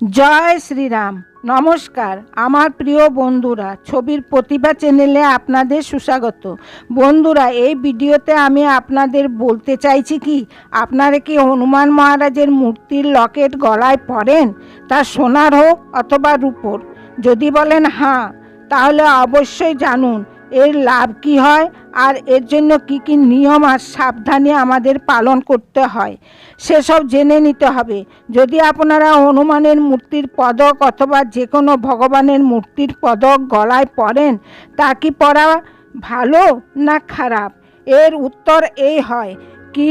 জয় শ্রীরাম। নমস্কার, আমার প্রিয় বন্ধুরা, ছবির প্রতিভা চ্যানেলে আপনাদের সুস্বাগত। বন্ধুরা, এই ভিডিওতে আমি আপনাদের বলতে চাইছি কি, আপনারা কি হনুমান মহারাজের মূর্তির লকেট গলায় পরেন? তা সোনার হোক অথবা রূপোর। যদি বলেন হ্যাঁ তাহলে অবশ্যই জানুন। এর লাভ কি হয় আর এর জন্য কি কি নিয়ম আর সাবধানে আমাদের পালন করতে হয়, সেসব জেনে নিতে হবে। যদি আপনারা হনুমানের মূর্তির পদক অথবা যে কোনো ভগবানের মূর্তির পদক গলায় পরেন, তা কি পরা ভালো না খারাপ? এর উত্তর এই হয় কি,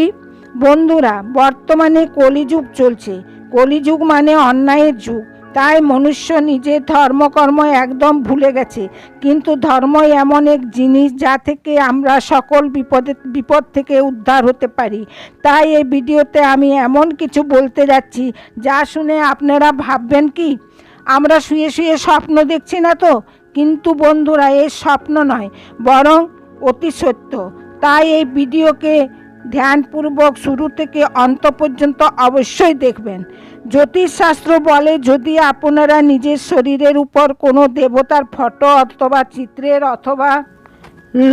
বন্ধুরা, বর্তমানে কলিযুগ চলছে। কলিযুগ মানে অন্যায়ের যুগ। তাই মনুষ্য নিজের ধর্মকর্ম একদম ভুলে গেছে। কিন্তু ধর্ম এমন এক জিনিস যা থেকে আমরা সকল বিপদে, বিপদ থেকে উদ্ধার হতে পারি। তাই এই ভিডিওতে আমি এমন কিছু বলতে যাচ্ছি, যা শুনে আপনারা ভাববেন কি, আমরা শুয়ে শুয়ে স্বপ্ন দেখছি না তো? কিন্তু বন্ধুরা এই স্বপ্ন নয়, বরং অতি সত্য। তাই এই ভিডিওকে ধ্যানপূর্বক শুরু থেকে অন্ত পর্যন্ত অবশ্যই দেখবেন। জ্যোতিষশাস্ত্র বলে, যদি আপনারা নিজের শরীরের উপর কোনো দেবতার ফটো অথবা চিত্রের অথবা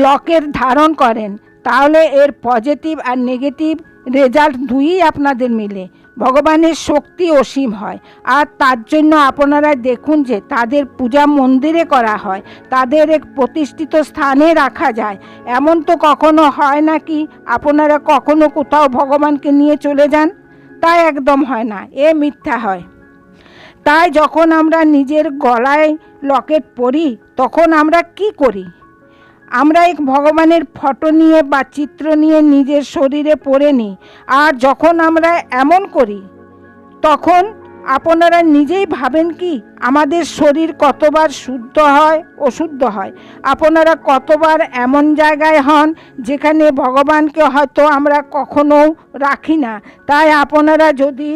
লকের ধারণ করেন, তাহলে এর পজিটিভ আর নেগেটিভ রেজাল্ট দুইই আপনাদের মিলে। ভগবানের শক্তি অসীম হয়। আর তার জন্য আপনারা দেখুন যে তাদের পূজা মন্দিরে করা হয়। তাদের এক প্রতিষ্ঠিত স্থানে রাখা যায়। এমন তো কখনো হয় না কি আপনারা কখনো কোথাও ভগবানকে নিয়ে চলে যান? তা একদম হয় না, এ মিথ্যা হয়। তাই যখন আমরা নিজের গলায় লকেট পরি, তখন আমরা কি করি? আমরা এক ভগবানের ফটো নিয়ে বা চিত্র নিয়ে নিজের শরীরে পরে নিই, আর যখন আমরা এমন করি, তখন আপনারা নিজেই ভাবেন কি আমাদের শরীর কতবার শুদ্ধ হয়, অশুদ্ধ হয়। আপনারা কতবার এমন জায়গায় হন যেখানে ভগবানকে হয়তো আমরা কখনো রাখি না। তাই আপনারা যদি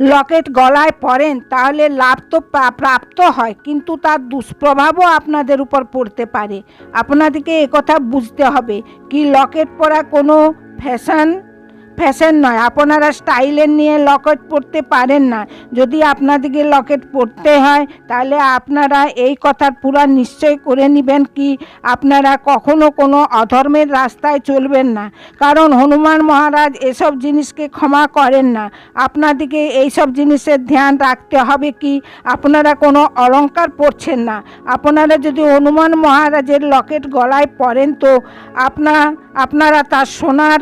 লকেট গলায় পরেন তাহলে লাভ তো প্রাপ্ত হয়, কিন্তু তার দুষ্প্রভাবও আপনাদের উপর পড়তে পারে। আপনাদেরকে একথা বুঝতে হবে, কি লকেট পরা কোনো ফ্যাশন ফ্যাশন নয়, আপনারা স্টাইলের নিয়ে লকেট পরতে পারেন না। যদি আপনাদেরকে লকেট পরতে হয়, তাহলে আপনারা এই কথার পুরা নিশ্চয় করে নেবেন কি আপনারা কখনো কোনো অধর্মের রাস্তায় চলবেন না। কারণ হনুমান মহারাজ এসব জিনিসকে ক্ষমা করেন না। আপনাদেরকে এইসব জিনিসের ধ্যান রাখতে হবে কি? আপনারা কোনো অলংকার পরছেন না। আপনারা যদি হনুমান মহারাজের লকেট গলায় পরেন তো, আপনা, আপনারা তার সোনার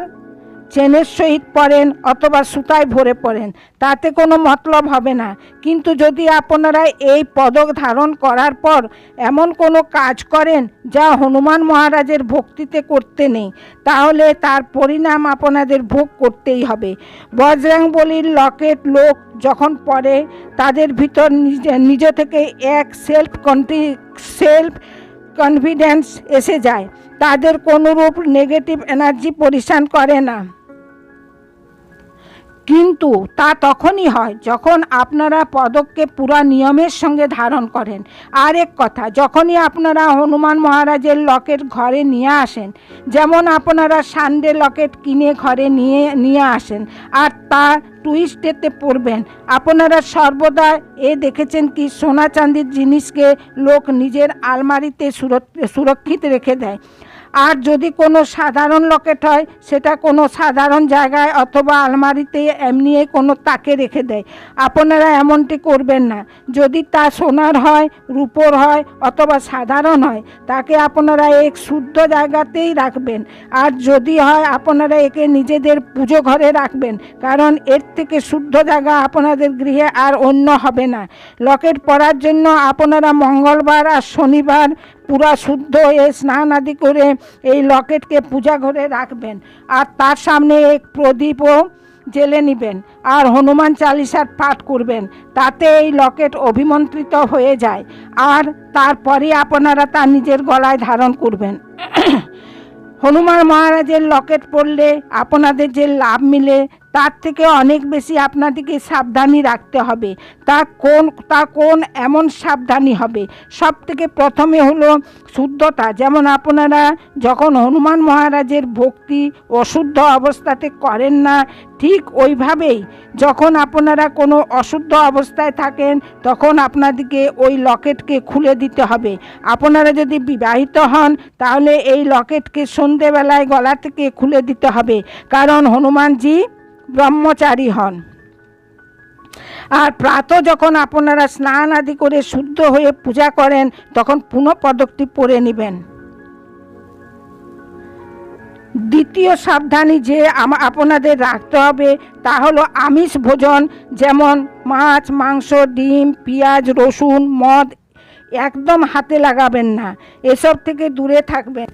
চেনের সহিত পরেন অথবা সুতায় ভরে পড়েন, তাতে কোনো মতলব হবে না। কিন্তু যদি আপনারা এই পদক ধারণ করার পর এমন কোনো কাজ করেন যা হনুমান মহারাজের ভক্তিতে করতে নেই, তাহলে তার পরিণাম আপনাদের ভোগ করতেই হবে। বজরাং বলির লকেট লোক যখন পড়ে, তাদের ভিতর নিজে থেকে এক সেলফ কন্টি সেলফ কনফিডেন্স এসে যায়। তাদের কোনোরূপ নেগেটিভ এনার্জি পরিশান করে না। কিন্তু তা তখনই হয় যখন আপনারা পদককে পুরা নিয়মের সঙ্গে ধারণ করেন। আর এক কথা, যখনই আপনারা হনুমান মহারাজের লকেট ঘরে নিয়ে আসেন, যেমন আপনারা সানডে লকেট কিনে ঘরে নিয়ে নিয়ে আসেন, আর তা টুইস্টেতে পড়বেন। আপনারা সর্বদা এ দেখেছেন কি, সোনা চাঁদির জিনিসকে লোক নিজের আলমারিতে সুরক্ষিত রেখে দেয়। আর যদি কোনো সাধারণ লকেট হয়, সেটা কোনো সাধারণ জায়গায় অথবা আলমারিতে এমনি কোনো তাকে রেখে দেয়। আপনারা এমনটি করবেন না। যদি তা সোনার হয়, রূপোর হয়, অথবা সাধারণ হয়, তাকে আপনারা এক শুদ্ধ জায়গাতেই রাখবেন। আর যদি হয়, আপনারা একে নিজেদের পুজো ঘরে রাখবেন, কারণ এর থেকে শুদ্ধ জায়গা আপনাদের গৃহে আর অন্য হবে না। লকেট পরার জন্য আপনারা মঙ্গলবার আর শনিবার পুরা শুদ্ধ হয়ে স্নান আদি করে এই লকেটকে পূজা ঘরে রাখবেন। আর তার সামনে এক প্রদীপও জেলে নেবেন আর হনুমান চালিসার পাঠ করবেন। তাতে এই লকেট অভিমন্ত্রিত হয়ে যায় আর তারপরে আপনারা তা নিজের গলায় ধারণ করবেন। হনুমান মহারাজের লকেট পড়লে আপনাদের যে লাভ মিলে তার থেকে অনেক বেশি আপনাদেরকে সাবধানী রাখতে হবে। তা কোন তা কোন এমন সাবধানী হবে। সব থেকে প্রথমে হলো শুদ্ধতা। যেমন আপনারা যখন হনুমান মহারাজের ভক্তি অশুদ্ধ অবস্থাতে করেন না, ঠিক ওইভাবেই যখন আপনারা কোনো অশুদ্ধ অবস্থায় থাকেন, তখন আপনাদেরকে ওই লকেটকে খুলে দিতে হবে। আপনারা যদি বিবাহিত হন, তাহলে এই লকেটকে সন্ধেবেলায় গলা থেকে খুলে দিতে হবে। কারণ হনুমানজি ব্রহ্মচারী হন। আর প্রাত যখন আপনারা স্নান আদি করে শুদ্ধ হয়ে পূজা করেন, তখন পুনঃ পদকটি পরে নেবেন। দ্বিতীয় সাবধানী যে আপনাদের রাখতে হবে, তা হলো আমিষ ভোজন, যেমন মাছ, মাংস, ডিম, পেঁয়াজ, রসুন, মদ, একদম হাতে লাগাবেন না, এসব থেকে দূরে থাকবেন।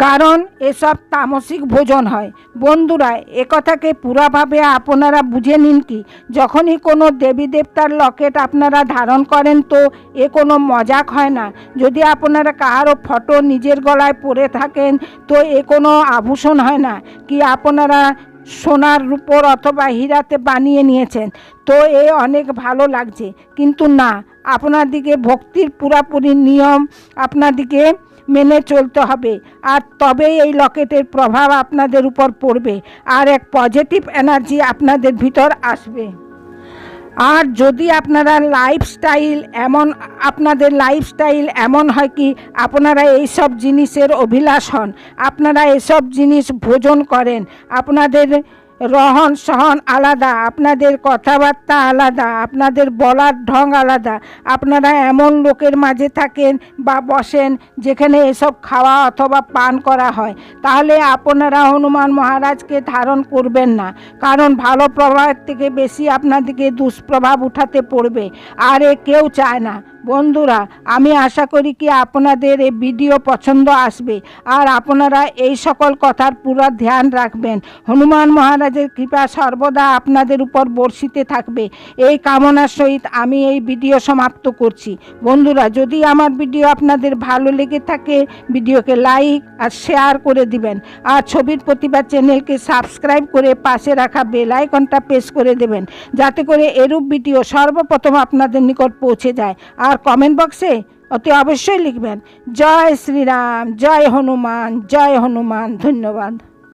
কারণ এসব তামসিক ভোজন হয়। বন্ধুরা একথাকে পুরাভাবে আপনারা বুঝে নিন কি? যখনই কোনো দেবী দেবতার লকেট আপনারা ধারণ করেন তো এ কোনো মজাক হয় না। যদি আপনারা কারও ফটো নিজের গলায় পরে থাকেন তো এ কোনো আভূষণ হয় না। কি আপনারা সোনার রূপোর অথবা হীরাতে বানিয়ে নিয়েছেন? তো এ অনেক ভালো লাগছে। কিন্তু না আপনাদিকে ভক্তির পুরাপুরি নিয়ম আপনাদিকে মেনে চলতে হবে। আর তবেই এই লকেটের প্রভাব আপনাদের উপর পড়বে। আর এক পজিটিভ এনার্জি আপনাদের ভিতর আসবে। আর যদি আপনারা লাইফস্টাইল এমন, আপনাদের লাইফস্টাইল এমন হয় কি, আপনারা এইসব জিনিসের অভিলাষ হন। আপনারা এসব জিনিস ভোজন করেন। আপনাদের রহন সহন আলাদা, আপনাদের কথাবার্তা আলাদা, আপনাদের বলার ঢং আলাদা। আপনারা এমন লোকের মাঝে থাকেন বা বসেন যেখানে এসব খাওয়া অথবা পান করা হয়। তাহলে আপনারা হনুমান মহারাজকে ধারণ করবেন না, কারণ ভালো প্রভাবের থেকে বেশি আপনাদেরকে দুষ্প্রভাব উঠাতে পড়বে। আর এ কেউ চায় না। বন্ধুরা, আমি আশা করি কি আপনাদের এই ভিডিও পছন্দ আসবে। আর আপনারা এই সকল কথার পুরো ধ্যান রাখবেন। হনুমান মহারাজের কৃপা সর্বদা আপনাদের উপর বর্ষিতে থাকবে। এই কামনার সহিত আমি এই ভিডিও সমাপ্ত করছি। বন্ধুরা, যদি আমার ভিডিও আপনাদের ভালো লেগে থাকে, ভিডিওকে লাইক আর শেয়ার করে দিবেন। আর ছবির প্রতিভা চ্যানেলকে সাবস্ক্রাইব করে পাশে রাখা বেল আইকনটা প্রেস করে দেবেন। যাতে করে এরূপ ভিডিও সর্বপ্রথম আপনাদের নিকট পৌঁছে যায়। আর কমেন্ট বক্সে অতি অবশ্যই লিখবেন। জয় শ্রীরাম জয় হনুমান জয় হনুমান ধন্যবাদ।